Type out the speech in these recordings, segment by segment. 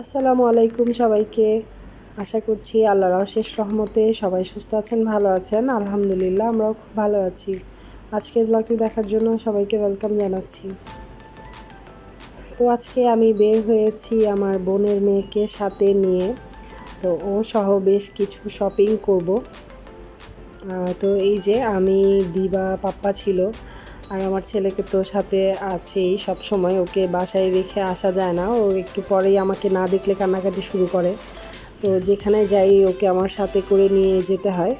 আসসালামু আলাইকুম সবাইকে। আশা করছি আল্লাহর অশেষ রহমতে সবাই সুস্থ আছেন, ভালো আছেন। আলহামদুলিল্লাহ, আমরাও খুব ভালো আছি। আজকের ব্লগটি দেখার জন্য সবাইকে ওয়েলকাম জানাচ্ছি। তো আজকে আমি বের হয়েছি আমার বোনের মেয়েকে সাথে নিয়ে। তো ও সহ বেশ কিছু শপিং করব। তো এই যে আমি দিবা পাপ্পা ছিল। আর আমার ছেলেকে তো সাথে আছেই সব সময় ওকে বাসায় রেখে আসা যায় না। ও একটু পরেই আমাকে না দেখলে কান্নাকাটি শুরু করে। তো যেখানে যাই ওকে আমার সাথে করে নিয়ে যেতে হয়।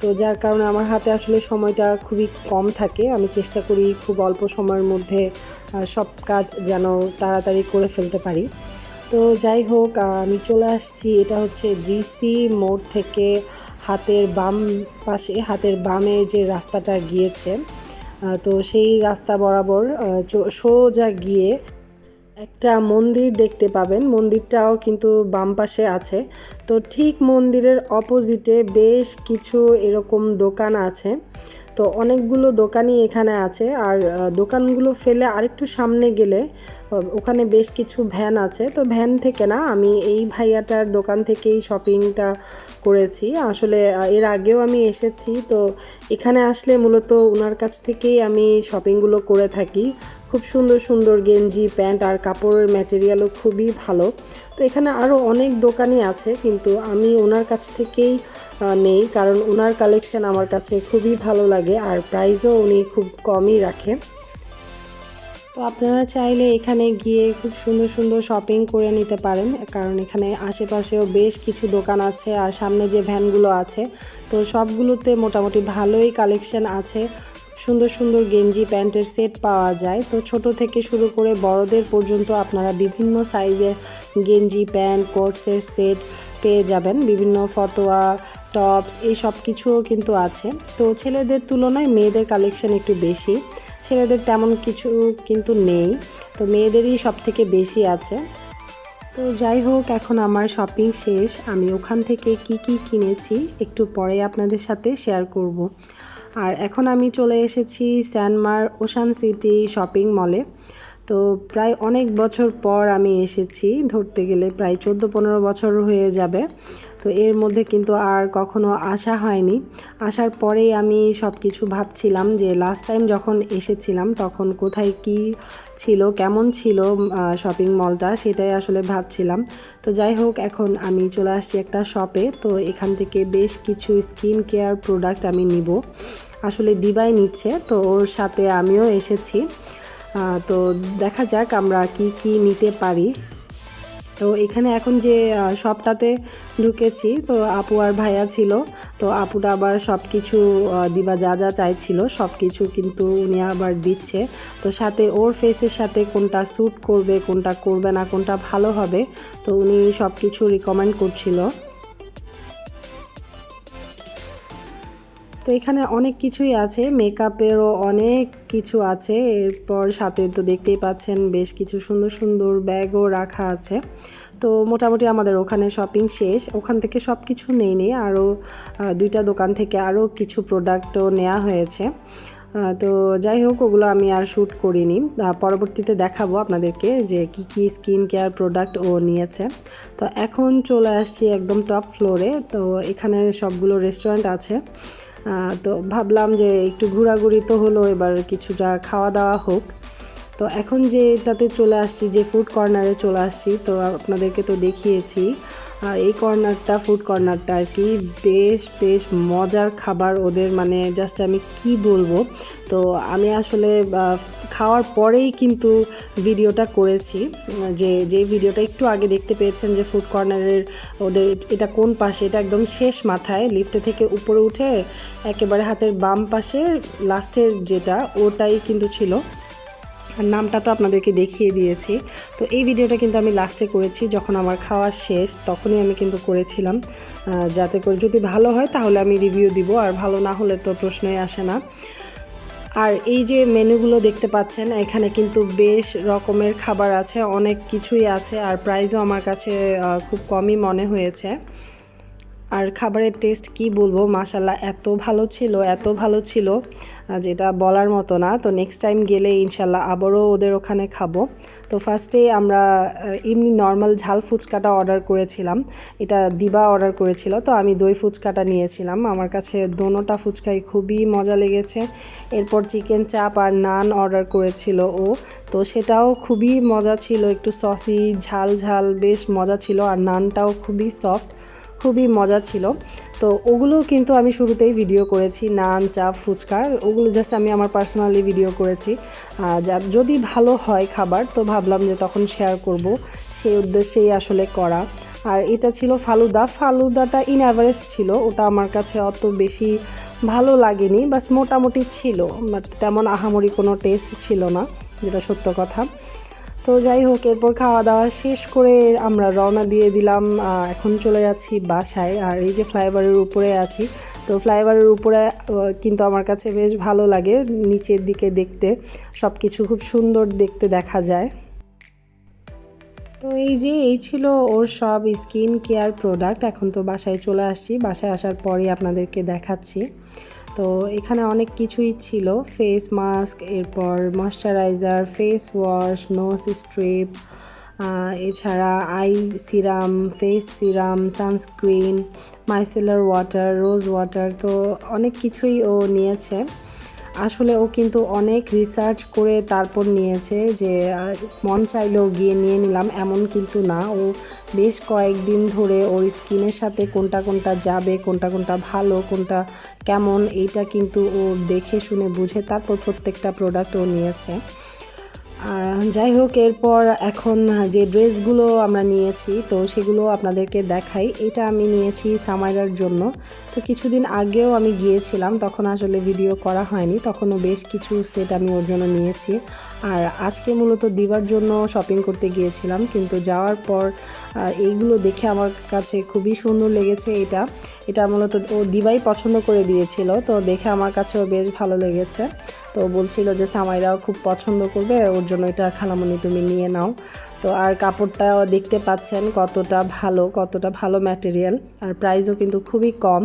তো যার কারণে আমার হাতে আসলে সময়টা খুবই কম থাকে। আমি চেষ্টা করি খুব অল্প সময়ের মধ্যে সব কাজ যেন তাড়াতাড়ি করে ফেলতে পারি। তো যাই হোক, আমি চলে আসছি। এটা হচ্ছে জিসি মোড় থেকে হাতের বাম পাশে, হাতের বামে যে রাস্তাটা গিয়েছে। তো সেই রাস্তা বরাবর সোজা গিয়ে একটা মন্দির দেখতে পাবেন। মন্দিরটাও কিন্তু বাম পাশে আছে। তো ঠিক মন্দিরের অপোজিটে বেশ কিছু এরকম দোকান আছে। তো অনেকগুলো দোকানই এখানে আছে আর দোকানগুলো ফেলে আরেকটু সামনে গেলে ওখানে বেশ কিছু ভ্যান আছে। তো ভ্যান থেকে না, আমি এই ভাইয়াটার দোকান থেকেই শপিংটা করেছি। আসলে এর আগেও আমি এসেছি। তো এখানে আসলে মূলত ওনার কাছ থেকেই আমি শপিংগুলো করে থাকি। খুব সুন্দর সুন্দর গেঞ্জি, প্যান্ট আর কাপড়ের ম্যাটেরিয়ালও খুবই ভালো। তো এখানে আরও অনেক দোকানই আছে, কিন্তু আমি ওনার কাছ থেকেই নেই, কারণ ওনার কালেকশন আমার কাছে খুবই ভালো লাগে আর প্রাইসও উনি খুব কমই রাখে। তো আপনারা চাইলে এখানে গিয়ে খুব সুন্দর সুন্দর শপিং করে নিতে পারেন, কারণ এখানে আশেপাশেও বেশ কিছু দোকান আছে আর সামনে যে ভ্যানগুলো আছে, তো সবগুলোতে মোটামুটি ভালোই কালেকশন আছে। সুন্দর সুন্দর গেঞ্জি প্যান্টের সেট পাওয়া যায়। তো ছোট থেকে শুরু করে বড়দের পর্যন্ত আপনারা বিভিন্ন সাইজের গেঞ্জি, প্যান্ট, কোটসের সেট পেয়ে যাবেন। বিভিন্ন ফতোয়া, টপস, এই সব কিছুও কিন্তু আছে। তো ছেলেদের তুলনায় মেয়েদের কালেকশন একটু বেশি। ছেলেদের তেমন কিছু কিন্তু নেই। তো মেয়েদেরই সব থেকে বেশি আছে। তো যাই হোক, এখন আমার শপিং শেষ। আমি ওখান থেকে কি কি কিনেছি একটু পরে আপনাদের সাথে শেয়ার করব। আর এখন আমি চলে এসেছি স্যানমার ওশান সিটি শপিং মলে তো প্রায় অনেক বছর পর আমি এসেছি, ধরতে গেলে প্রায় চোদ্দ পনেরো বছর হয়ে যাবে। তো এর মধ্যে কিন্তু আর কখনো আসা হয়নি। আসার পরেই আমি সব কিছু ভাবছিলাম যে লাস্ট টাইম যখন এসেছিলাম তখন কোথায় কি ছিল, কেমন ছিল শপিং মলটা সেটাই আসলে ভাবছিলাম। তো যাই হোক, এখন আমি চলে আসছি একটা শপে তো এখান থেকে বেশ কিছু স্কিন কেয়ার প্রোডাক্ট আমি নিব। আসলে দিবাই নিচ্ছে, তো ওর সাথে আমিও এসেছি। তো দেখা যাক আমরা কি কি নিতে পারি। তো এখানে এখন যে শপটাতে ঢুকেছি, তো আপু আর ভাইয়া ছিল। তো আপুটা আবার সব কিছু দিবা যা যা চাইছিল সব কিছু কিন্তু উনি আবার দিচ্ছে। তো সাথে ওর ফেসের সাথে কোনটা স্যুট করবে, কোনটা করবে না, কোনটা ভালো হবে, তো উনি সব কিছু রিকমেন্ড করছিল। তো এখানে অনেক কিছুই আছে মেকআপেরও অনেক কিছু আছে, এরপর সাথে তো দেখতেই পাচ্ছেন বেশ কিছু সুন্দর সুন্দর ব্যাগও রাখা আছে। তো মোটামুটি আমাদের ওখানে শপিং শেষ, ওখান থেকে সব কিছু নেই নেই আরও দুইটা দোকান থেকে আরও কিছু প্রোডাক্টও নেওয়া হয়েছে। তো যাই হোক, ওগুলো আমি আর শ্যুট করিনি। পরবর্তীতে দেখাবো আপনাদেরকে যে কি কি স্কিন কেয়ার প্রোডাক্ট ও নিয়েছে। তো এখন চলে আসছি একদম টপ ফ্লোরে তো এখানে সবগুলো রেস্টুরেন্ট আছে। তো ভাবলাম যে একটু ঘোরাঘুরি তো হলো এবার কিছুটা খাওয়া দাওয়া হোক। তো এখন যে এটাতে চলে আসছি, যে ফুড কর্নারে চলে আসছি, তো আপনাদেরকে তো দেখিয়েছি এই কর্নারটা ফুড কর্নারটা আর কি, বেশ বেশ মজার খাবার ওদের মানে জাস্ট আমি কি বলব, তো আমি আসলে খাওয়ার পরেই কিন্তু ভিডিওটা করেছি, যে যে ভিডিওটা একটু আগে দেখতে পেয়েছেন যে ফুড কর্নারের ওদের এটা কোন পাশে, এটা একদম শেষ মাথায় লিফটে থেকে উপরে উঠে, একেবারে হাতের বাম পাশে লাস্টের যেটা, ওটাই কিন্তু ছিল। আর নামটা তো আপনাদেরকে দেখিয়ে দিয়েছি। তো এই ভিডিওটা কিন্তু আমি লাস্টে করেছি, যখন আমার খাওয়া শেষ, তখনই আমি কিন্তু করেছিলাম। যাতে করে যদি ভালো হয়, তাহলে আমি রিভিউ দিব, আর ভালো না হলে তো প্রশ্নই আসে না। আর এই যে মেনুগুলো দেখতে পাচ্ছেন, এখানে কিন্তু বেশ রকমের খাবার আছে, অনেক কিছুই আছে, আর প্রাইসও আমার কাছে খুব কমই মনে হয়েছে। আর খাবারের টেস্ট কি বলব? মাসাল্লাহ এত ভালো ছিল, এত ভালো ছিল যেটা বলার মতো না। তো নেক্সট টাইম গেলে ইনশাল্লাহ আবারও ওদের ওখানে খাব। তো ফার্স্টে আমরা এমনি নর্মাল ঝাল ফুচকাটা অর্ডার করেছিলাম। এটা দিবা অর্ডার করেছিল, তো আমি দই ফুচকাটা নিয়েছিলাম। আমার কাছে দোনোটা ফুচকাই খুবই মজা লেগেছে। এরপর চিকেন চাপ আর নান অর্ডার করেছিল ও। তো সেটাও খুবই মজা ছিল, একটু সসি ঝাল ঝাল, বেশ মজা ছিল। আর নানটাও খুবই সফট খুবই মজা ছিল। তো ওগুলো কিন্তু আমি শুরুতেই ভিডিও করেছি নান চাপ ফুচকা ওগুলো জাস্ট আমি আমার পার্সোনালি ভিডিও করেছি। আহ, যা যদি ভালো হয় খাবার তো ভাবলাম যে তখন শেয়ার করব। সেই উদ্দেশ্যেই আসলে করা। আর এটা ছিল ফালুদা। ফালুদাটা ইন অ্যাভারেজ ছিল ওটা আমার কাছে অত বেশি ভালো লাগেনি বাস মোটামুটি ছিল বাট তেমন আহামরি কোনো টেস্ট ছিল না যেটা সত্য কথা। তো যাই হোক, এরপর খাওয়া দাওয়া শেষ করে আমরা রওনা দিয়ে দিলাম এখন চলে যাচ্ছি বাসায়। আর এই যে ফ্লাইওভারের উপরে আছি, তো ফ্লাইওভারের উপরে কিন্তু আমার কাছে বেশ ভালো লাগে নিচের দিকে দেখতে। সব কিছু খুব সুন্দর দেখতে দেখা যায়। তো এই যে, এই ছিল ওর সব স্কিন কেয়ার প্রোডাক্ট। এখন তো বাসায় চলে আসছি, বাসায় আসার পরেই আপনাদেরকে দেখাচ্ছি। তো এখানে অনেক কিছুই ছিল। ফেস মাস্ক এরপর moisturiser face wash nose strip এছাড়া eye serum face serum sunscreen micellar water rose water তো অনেক কিছুই ও নিয়েছে। আসলে ও কিন্তু অনেক রিসার্চ করে তারপর নিয়েছে যে মন চাইলেও গিয়ে নিয়ে নিলাম, এমন কিন্তু না। ও বেশ কয়েকদিন ধরে ওর স্কিনের সাথে কোনটা কোনটা যাবে, কোনটা কোনটা ভালো, কোনটা কেমন, এইটা কিন্তু ও দেখে শুনে বুঝে তারপর প্রত্যেকটা প্রোডাক্ট ও নিয়েছে। যাই হোক, এরপর এখন যে ড্রেসগুলো আমরা নিয়েছি, তো সেগুলো আপনাদেরকে দেখাই। এটা আমি নিয়েছি সামাইরার জন্য। তো কিছুদিন আগেও আমি গিয়েছিলাম, তখন আসলে ভিডিও করা হয়নি, তখনও বেশ কিছু সেট আমি ওর জন্য নিয়েছি। আর আজকে মূলত দিবার জন্য শপিং করতে গিয়েছিলাম, কিন্তু যাওয়ার পর এইগুলো দেখে আমার কাছে খুবই সুন্দর লেগেছে এটা। এটা মূলত ও দিবাই পছন্দ করে দিয়েছিল, তো দেখে আমার কাছেও বেশ ভালো লেগেছে। তো বলছিল যে সামাইরাও খুব পছন্দ করবে, ওর জন্য এটা খালামণি তুমি নিয়ে নাও। তো আর কাপড়টাও দেখতে পাচ্ছেন কতটা ভালো কতটা ভালো ম্যাটেরিয়াল আর প্রাইসও কিন্তু খুবই কম।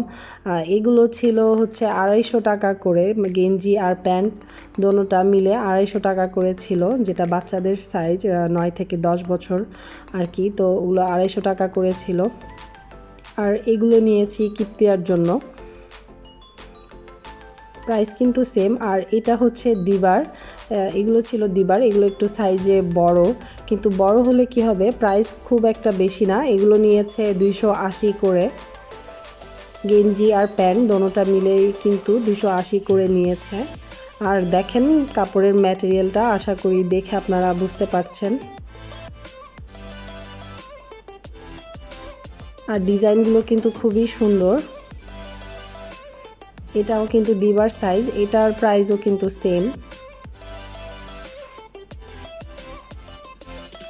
এগুলো ছিল হচ্ছে আড়াইশো টাকা করে গেঞ্জি আর প্যান্ট দোনোটা মিলে আড়াইশো টাকা করে ছিল, যেটা বাচ্চাদের সাইজ নয় থেকে দশ বছর আর কি। তো ওগুলো আড়াইশো টাকা করে ছিল। আর এগুলো নিয়েছি কিপ্তিয়ার জন্য। প্রাইস কিন্তু সেম। আর এটা হচ্ছে দিবার। এগুলো ছিল দিবার। এগুলো একটু সাইজে বড়। কিন্তু বড় হলে কি হবে? প্রাইস খুব একটা বেশি না। এগুলো নিয়েছে দুইশো আশি করে। গেঞ্জি আর প্যান্ট দোনোটা মিলেই কিন্তু দুশো আশি করে নিয়েছে। আর দেখেন কাপড়ের ম্যাটেরিয়ালটা। আশা করি দেখে আপনারা বুঝতে পারছেন। আর ডিজাইনগুলো কিন্তু খুবই সুন্দর। এটাও কিন্তু দিবার সাইজ এটার প্রাইসও কিন্তু সেম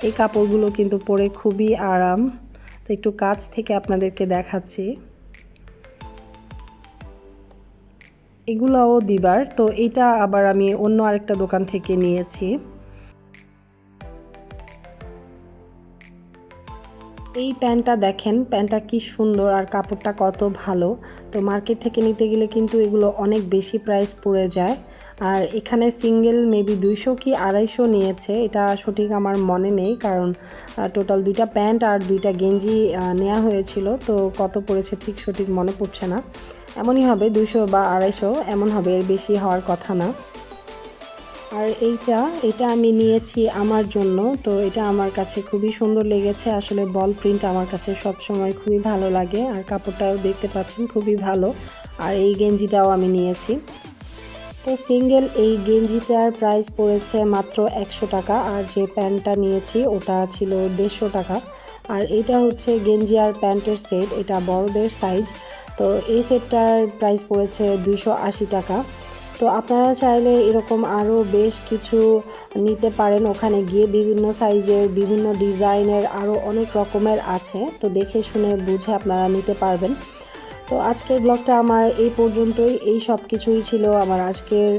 এই কাপড়গুলো কিন্তু পরে খুবই আরাম। তো একটু কাছ থেকে আপনাদেরকে দেখাচ্ছি। এগুলাও দিবার। তো এটা আবার আমি অন্য আরেকটা দোকান থেকে নিয়েছি। এই প্যান্টটা দেখেন, প্যান্টটা কি সুন্দর আর কাপড়টা কত ভালো। তো মার্কেট থেকে নিতে গেলে কিন্তু এগুলো অনেক বেশি প্রাইস পড়ে যায়। আর এখানে সিঙ্গেল মেবি দুইশো কি আড়াইশো নিয়েছে, এটা সঠিক আমার মনে নেই কারণ টোটাল দুইটা প্যান্ট আর দুইটা গেঞ্জি নেওয়া হয়েছিল। তো কত পড়েছে ঠিক সঠিক মনে পড়ছে না। এমনই হবে দুশো বা আড়াইশো, এমন হবে, এর বেশি হওয়ার কথা না। আর এইটা, এটা আমি নিয়েছি আমার জন্য। তো এটা আমার কাছে খুবই সুন্দর লেগেছে। আসলে বল প্রিন্ট আমার কাছে সব সময় খুবই ভালো লাগে। আর কাপড়টাও দেখতে পাচ্ছেন, খুবই ভালো। আর এই গেঞ্জিটাও আমি নিয়েছি। তো সিঙ্গেল এই গেঞ্জিটার প্রাইস পড়েছে মাত্র একশো টাকা। আর যে প্যান্টটা নিয়েছি, ওটা ছিল দেড়শো টাকা। আর এটা হচ্ছে গেঞ্জি আর প্যান্টের সেট এটা বড়দের সাইজ তো এই সেটটার প্রাইস পড়েছে দুইশো আশি টাকা। তো আপনারা চাইলে এরকম আরও বেশ কিছু নিতে পারেন। ওখানে গিয়ে বিভিন্ন সাইজের, বিভিন্ন ডিজাইনের আরও অনেক রকমের আছে। তো দেখে শুনে বুঝে আপনারা নিতে পারবেন। তো আজকের ব্লগটা আমার এই পর্যন্তই। এই সব কিছুই ছিল আমার আজকের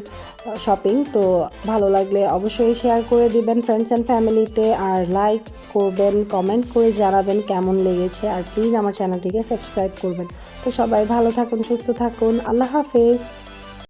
শপিং তো ভালো লাগলে অবশ্যই শেয়ার করে দিবেন ফ্রেন্ডস অ্যান্ড ফ্যামিলিতে আর লাইক করবেন কমেন্ট করে জানাবেন কেমন লেগেছে। আর প্লিজ আমার চ্যানেলটিকে সাবস্ক্রাইব করবেন। তো সবাই ভালো থাকুন, সুস্থ থাকুন। আল্লাহ হাফেজ।